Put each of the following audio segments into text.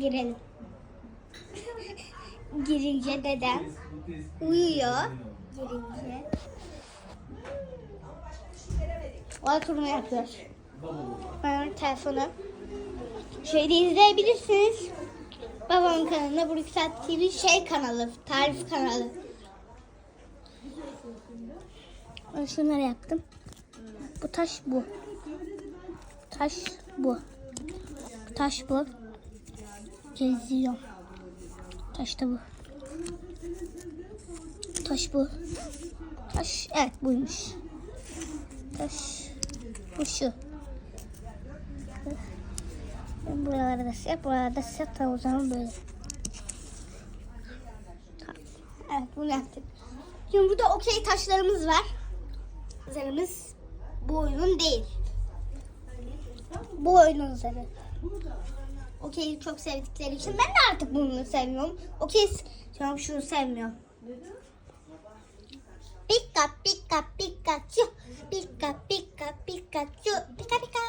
Girelim. Girince dedem uyuyor. Girince. Oturma yapıyor. Ben telefonu. Şöyle izleyebilirsiniz. Babamın kanalında bu Yükselt TV şey kanalı, tarif kanalı. Ben şunları yaptım. Bu taş bu. Taş bu. Taş bu. Geziyor. Taş da bu. Taş bu. Taş evet buymuş. Taş bu şu. Ben buralarda da siyah, buralarda da o zaman böyle. Evet bunu yaptık. Şimdi burada okey taşlarımız var. Zarımız bu oyunun değil. Bu oyunun zarı. Okey'i çok sevdikleri için ben de artık bunu seviyorum. Okey tamam şunu sevmiyorum. Pika pika Pikachu. Pika pika Pikachu. Pika pika.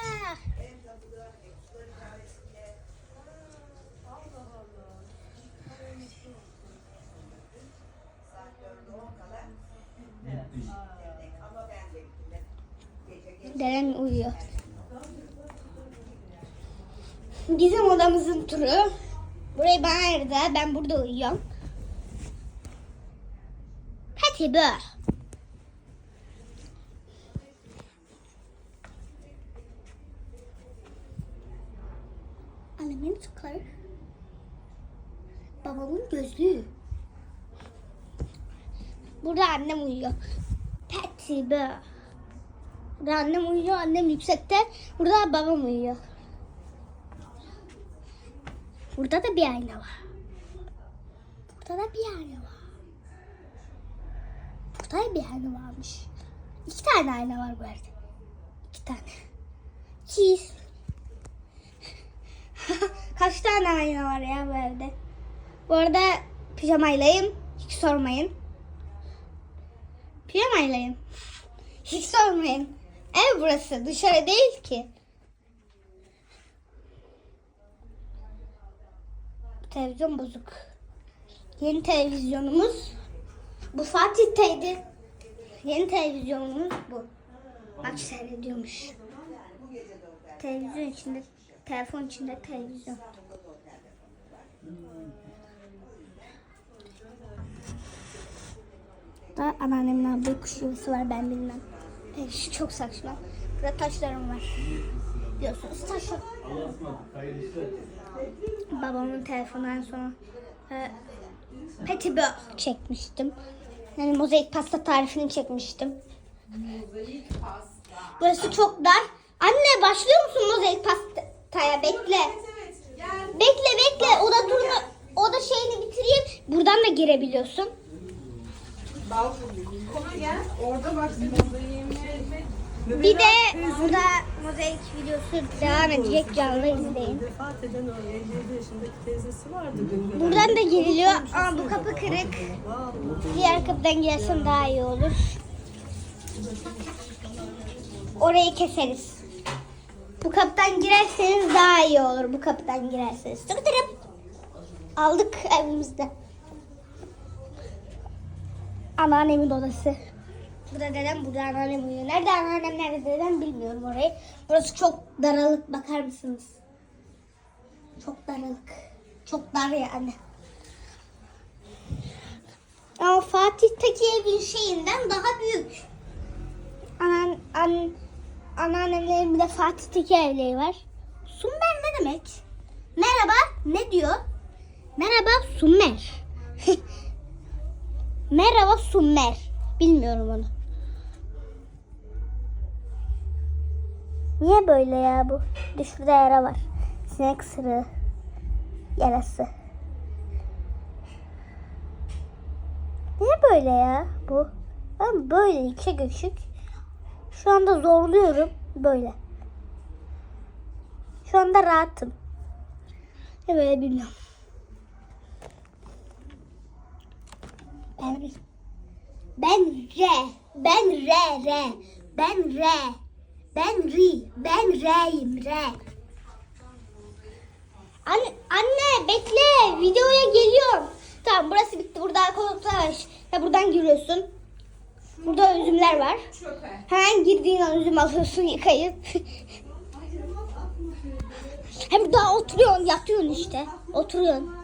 Dedem uyuyor. Bizim odamızın turu. Burayı bana ayırdı. Ben burada uyuyorum. Hadi be. Annemin tıkları. Babamın gözlüğü. Burada annem uyuyor. Patty be. Burada annem uyuyor, annem yüksekte. Burada babam uyuyor. Burada da bir ayna var. Burada da bir ayna var. Burada da bir ayna varmış. İki tane ayna var bu evde. İki tane. Cheese. Kaç tane ayna var ya bu evde? Bu arada pijamaylayım. Hiç sormayın. Pijamaylayım. Hiç sormayın. Ev burası. Dışarı değil ki. Televizyon bozuk. Yeni televizyonumuz bu Fatih'teydi. Yeni televizyonumuz bu. Maç seyrediyormuş. Televizyon içinde, telefon içinde televizyon. Da anneannemin aldığı kuş yuvası var ben bilmem. Şu çok saçma. Burada taşlarım var. Diyorsunuz taşlar. Babamın telefonundan sonra e, petibör çekmiştim. Yani mozaik pasta tarifini çekmiştim. Burası çok dar. Anne başlıyor musun mozaik pastaya? Bekle. Bekle bekle. Oda turunu, oda şeyini bitireyim. Buradan da girebiliyorsun. Orada bak Bir de burada mozaik videosu devam edecek. Canlı izleyin. vefat eden o 57 yaşındaki teyzesi vardı dün. Buradan da giriliyor ama bu kapı kırık. Diğer kapıdan gelsem daha iyi olur. Orayı keseriz. Bu kapıdan girerseniz daha iyi olur. Bu kapıdan girerseniz. Tırı tırıp. Aldık evimizde. Anneannemin odası. Burada dedem, burada anneannem uyuyor. Nerede anneannem, nerede dedem bilmiyorum orayı. Burası çok daralık. Bakar mısınız? Çok daralık. Çok dar yani. Ama Fatih'teki evin şeyinden daha büyük. Anan, an, anneannemlerin bir de Fatih'teki evleri var. Summer ne demek? Merhaba ne diyor? Merhaba Summer. Merhaba Summer. Bilmiyorum onu. Niye böyle ya bu? Bir yara var. Sinek sırığı yarası. Niye böyle ya bu? Ben böyle içe göçük. Şu anda zorluyorum böyle. Şu anda rahatım. Ne böyle bilmiyorum. Ben ben re ben re re ben re ben ri ben reyim re Anne, anne bekle videoya geliyorum. Tamam burası bitti. Burada var. Ya buradan giriyorsun. Burada üzümler var. Hemen girdiğin an üzüm alıyorsun yıkayıp. Hem daha oturuyorsun yatıyorsun işte. Oturuyorsun.